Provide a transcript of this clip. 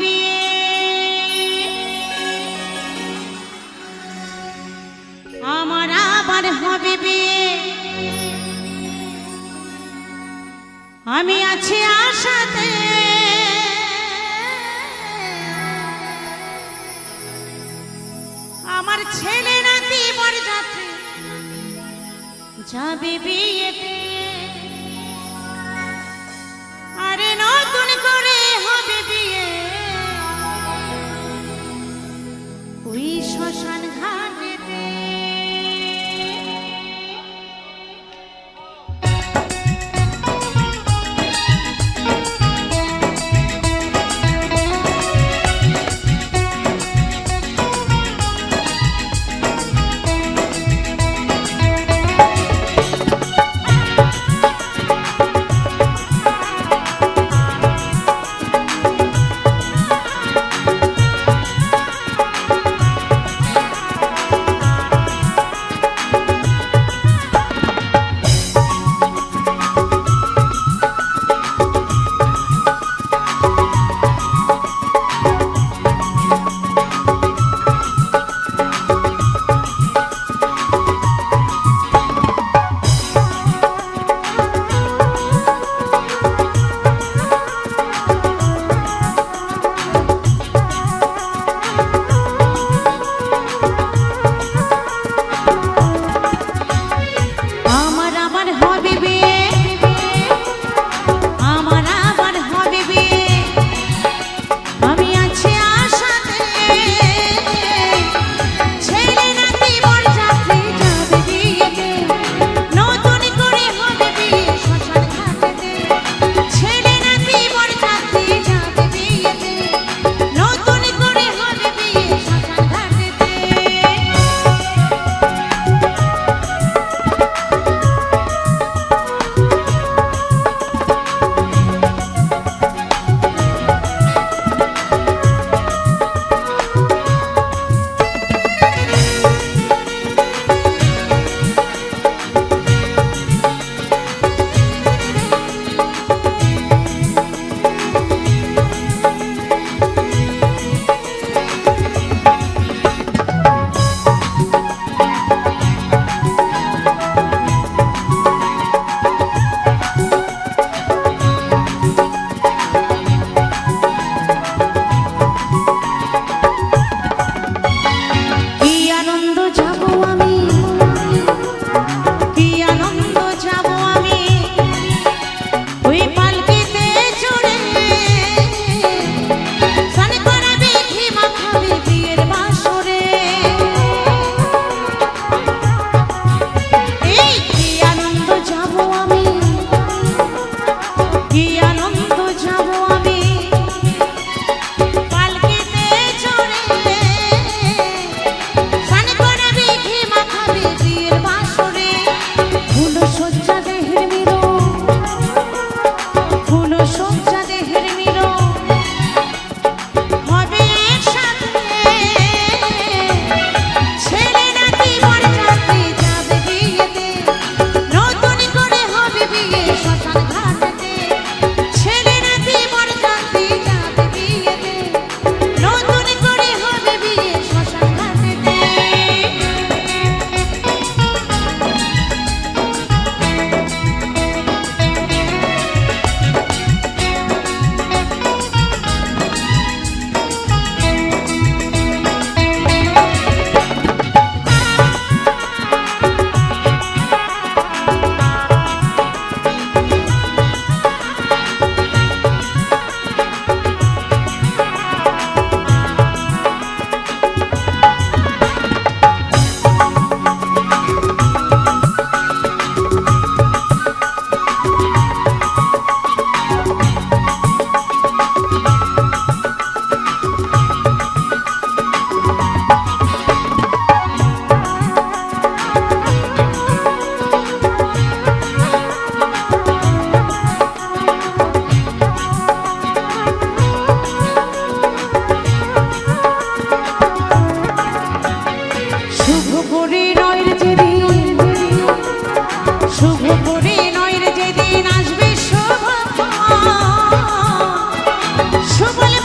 বিয়ে। আমার হবে আমি আছি আশাতে। আমার ছেলে নাতি বরযাত্রী যাবে বিয়েতে। i'm Thank you. শুভলে